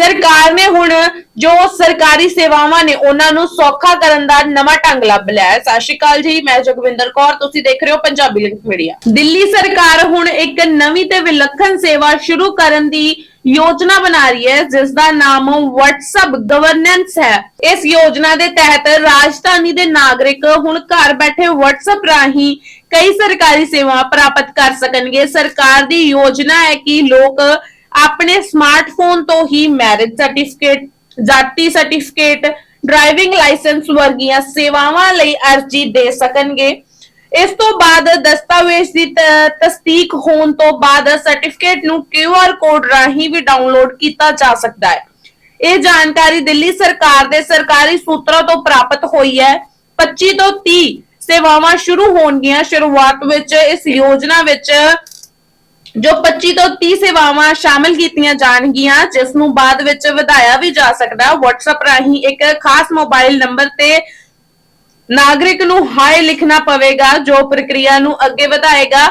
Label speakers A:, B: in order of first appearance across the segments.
A: ਸਰਕਾਰ ਨੇ ਹੁਣ ਜੋ ਸਰਕਾਰੀ ਸੇਵਾਵਾਂ ਨੇ ਉਹਨਾਂ ਨੂੰ ਸੌਖਾ ਕਰਨ ਦਾ ਨਵਾਂ ਢੰਗ ਲੱਭ ਲਿਆ ਹੈ। ਸਤਿ ਸ਼੍ਰੀ ਅਕਾਲ ਜੀ, ਮੈਂ ਜਗਵਿੰਦਰ ਕੌਰ, ਤੁਸੀਂ ਦੇਖ ਰਹੇ ਹੋ ਪੰਜਾਬੀ ਲਿੰਕ ਮੀਡੀਆ ਦਿੱਲੀ ਸਰਕਾਰ ਹੁਣ ਇੱਕ ਨਵੀਂ ਤੇ ਵਿਲੱਖਣ ਸੇਵਾ ਸ਼ੁਰੂ ਕਰਨ ਦੀ ਯੋਜਨਾ ਬਣਾ ਰਹੀ ਹੈ ਜਿਸ ਦਾ ਨਾਮ WhatsApp ਗਵਰਨੈਂਸ ਹੈ। ਇਸ ਯੋਜਨਾ ਦੇ ਤਹਿਤ ਰਾਜਧਾਨੀ ਦੇ ਨਾਗਰਿਕ ਹੁਣ ਘਰ ਬੈਠੇ WhatsApp ਰਾਹੀਂ ਕਈ ਸਰਕਾਰੀ ਸੇਵਾ ਪ੍ਰਾਪਤ ਕਰ ਸਕਣਗੇ। ਸਰਕਾਰ ਦੀ ਯੋਜਨਾ ਹੈ ਕਿ ਲੋਕ ਆਪਣੇ ਸਮਾਰਟਫੋਨ ਤੋਂ ਹੀ ਮੈਰਿਜ ਸਰਟੀਫਿਕੇਟ ਜਾਤੀ ਸਰਟੀਫਿਕੇਟ ਡਰਾਈਵਿੰਗ ਲਾਇਸੈਂਸ ਵਰਗੀਆਂ ਸੇਵਾਵਾਂ ਲਈ ਅਰਜ਼ੀ ਦੇ ਸਕਣਗੇ। ਇਸ ਤੋਂ ਬਾਅਦ ਦਸਤਾਵੇਜ਼ ਦੀ ਤਸਦੀਕ ਹੋਣ ਤੋਂ ਬਾਅਦ ਸਰਟੀਫਿਕੇਟ ਨੂੰ QR ਕੋਡ ਰਾਹੀਂ ਵੀ ਡਾਊਨਲੋਡ ਕੀਤਾ ਜਾ ਸਕਦਾ ਹੈ। ਇਹ ਜਾਣਕਾਰੀ ਦਿੱਲੀ ਸਰਕਾਰ ਦੇ ਸਰਕਾਰੀ ਸੂਤਰਾਂ ਤੋਂ ਪ੍ਰਾਪਤ ਹੋਈ ਹੈ। 25 ਤੋਂ 30 ਸੇਵਾਵਾਂ ਸ਼ੁਰੂ ਹੋਣਗੀਆਂ ਸ਼ੁਰੂਆਤ ਵਿੱਚ, ਇਸ ਯੋਜਨਾ ਵਿੱਚ ਜੋ 25 ਤੋਂ 30 ਸੇਵਾਵਾਂ ਸ਼ਾਮਿਲ ਕੀਤੀਆਂ ਜਾਣਗੀਆਂ, ਜਿਸ ਨੂੰ ਬਾਅਦ ਵਿੱਚ ਵਧਾਇਆ ਵੀ ਜਾ ਸਕਦਾ। ਹੈ WhatsApp ਰਾਹੀਂ ਇੱਕ ਖਾਸ ਮੋਬਾਈਲ ਨੰਬਰ ਤੇ ਨਾਗਰਿਕ ਨੂੰ ਹਾਈ ਲਿਖਣਾ ਪਵੇਗਾ, ਜੋ ਪ੍ਰਕਿਰਿਆ ਨੂੰ ਅੱਗੇ ਵਧਾਏਗਾ।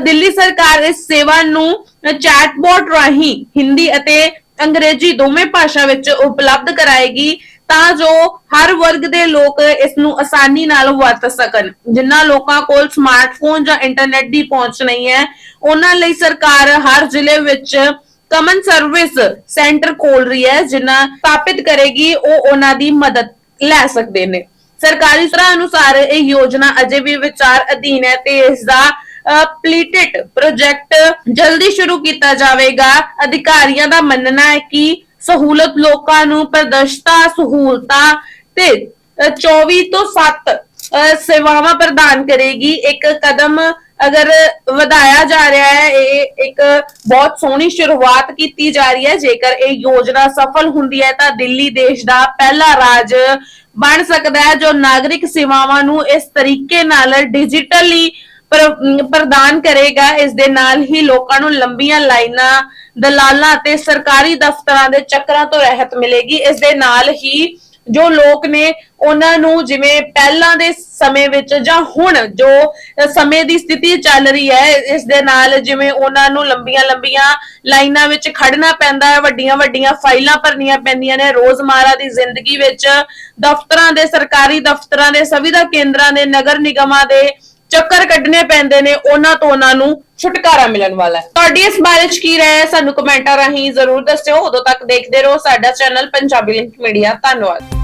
A: ਦਿੱਲੀ ਸਰਕਾਰ ਇਸ ਸੇਵਾ ਨੂੰ ਚੈਟਬੋਟ ਰਾਹੀਂ ਹਿੰਦੀ ਅਤੇ ਅੰਗਰੇਜ਼ੀ ਦੋਵੇਂ ਭਾਸ਼ਾ ਵਿੱਚ ਉਪਲਬਧ ਕਰਾਏਗੀ। ਤਾਂ ਜੋ ਹਰ ਵਰਗ ਦੇ ਲੋਕ ਇਸ ਨੂੰ ਆਸਾਨੀ ਨਾਲ ਵਰਤ ਸਕਣ। ਜਿਨ੍ਹਾਂ ਲੋਕਾਂ ਕੋਲ ਸਮਾਰਟਫੋਨ ਜਾਂ ਇੰਟਰਨੈਟ ਦੀ ਪਹੁੰਚ ਨਹੀਂ ਹੈ, ਉਹਨਾਂ ਲਈ ਸਰਕਾਰ ਹਰ ਜ਼ਿਲ੍ਹੇ ਵਿੱਚ ਕਮਨ ਸਰਵਿਸ ਸੈਂਟਰ ਖੋਲ ਰਹੀ ਹੈ ਜਿਨ੍ਹਾਂ ਸਥਾਪਿਤ ਕਰੇਗੀ, ਉਹ ਉਹਨਾਂ ਦੀ ਮਦਦ ਲੈ ਸਕਦੇ ਨੇ। ਸਰਕਾਰੀ ਸੂਤਰਾਂ ਅਨੁਸਾਰ ਇਹ ਯੋਜਨਾ ਅਜੇ ਵੀ ਵਿਚਾਰ ਅਧੀਨ ਹੈ ਤੇ ਇਸ ਦਾ ਪਲੀਟਡ ਪ੍ਰੋਜੈਕਟ ਜਲਦੀ ਸ਼ੁਰੂ ਕੀਤਾ ਜਾਵੇਗਾ। ਅਧਿਕਾਰੀਆਂ ਦਾ ਮੰਨਣਾ ਹੈ ਕਿ ਸਹੂਲਤ ਲੋਕਾਂ ਨੂੰ, ਪ੍ਰਦਰਸ਼ਤਾ, ਸਹੂਲਤਾਂ ਤੇ 24 ਤੋਂ 7 ਸੇਵਾਵਾਂ ਪ੍ਰਦਾਨ ਕਰੇਗੀ। ਇੱਕ ਕਦਮ ਅਗਰ ਵਧਾਇਆ ਜਾ ਰਿਹਾ ਹੈ, ਇਹ ਇੱਕ ਬਹੁਤ ਸੋਹਣੀ ਸ਼ੁਰੂਆਤ ਕੀਤੀ ਜਾ ਰਹੀ ਹੈ। ਜੇਕਰ ਇਹ ਯੋਜਨਾ ਸਫਲ ਹੁੰਦੀ ਹੈ, ਤਾਂ ਦਿੱਲੀ ਦੇਸ਼ ਦਾ ਪਹਿਲਾ ਰਾਜ ਬਣ ਸਕਦਾ ਹੈ, ਜੋ ਨਾਗਰਿਕ ਸੇਵਾਵਾਂ ਨੂੰ ਇਸ ਤਰੀਕੇ ਨਾਲ ਡਿਜੀਟਲੀ ਪ੍ਰਦਾਨ ਕਰੇਗਾ। ਇਸ ਦੇ ਨਾਲ ਹੀ ਲੋਕਾਂ ਨੂੰ ਲੰਬੀਆਂ ਲਾਈਨਾਂ ਦਲਾਲਾਂ ਅਤੇ ਸਰਕਾਰੀ ਦਫ਼ਤਰਾਂ ਦੇ ਚੱਕਰਾਂ ਤੋਂ ਰਹਿਤ ਮਿਲੇਗੀ। ਇਸ ਦੇ ਨਾਲ ਹੀ ਜੋ ਲੋਕ ਨੇ ਉਹਨਾਂ ਨੂੰ ਜਿਵੇਂ ਪਹਿਲਾਂ ਦੇ ਸਮੇਂ ਵਿੱਚ ਜਾਂ ਹੁਣ ਜੋ ਸਮੇਂ ਦੀ ਸਥਿਤੀ ਚੱਲ ਰਹੀ ਹੈ, ਇਸ ਦੇ ਨਾਲ ਜਿਵੇਂ ਉਹਨਾਂ ਨੂੰ ਲੰਬੀਆਂ ਲੰਬੀਆਂ ਲਾਈਨਾਂ ਵਿੱਚ ਖੜਨਾ ਪੈਂਦਾ ਹੈ, ਵੱਡੀਆਂ ਵੱਡੀਆਂ ਫਾਈਲਾਂ ਭਰਨੀਆਂ ਪੈਂਦੀਆਂ ਨੇ। ਰੋਜ਼ਮਾਰਾ ਦੀ ਜ਼ਿੰਦਗੀ ਵਿੱਚ ਦਫ਼ਤਰਾਂ ਦੇ, ਸਰਕਾਰੀ ਦਫ਼ਤਰਾਂ ਦੇ, ਸੰਵਿਧਾ ਕੇਂਦਰਾਂ ਦੇ, ਨਗਰ ਨਿਗਮਾਂ ਦੇ ਚੱਕਰ ਕੱਢਣੇ ਪੈਂਦੇ ਨੇ। ਉਹਨਾਂ ਤੋਂ ਉਹਨਾਂ ਨੂੰ ਛੁਟਕਾਰਾ ਮਿਲਣ ਵਾਲਾ ਹੈ। ਤੁਹਾਡੀ ਇਸ ਬਾਰੇ ਚ ਕੀ ਰਾਏ ਹੈ? ਸਾਨੂੰ ਕਮੈਂਟਾਂ ਰਾਹੀਂ ਜ਼ਰੂਰ ਦੱਸਿਓ। ਉਦੋਂ ਤੱਕ ਦੇਖਦੇ ਰਹੋ ਸਾਡਾ ਚੈਨਲ ਪੰਜਾਬੀ ਲਿੰਕ ਮੀਡੀਆ ਧੰਨਵਾਦ।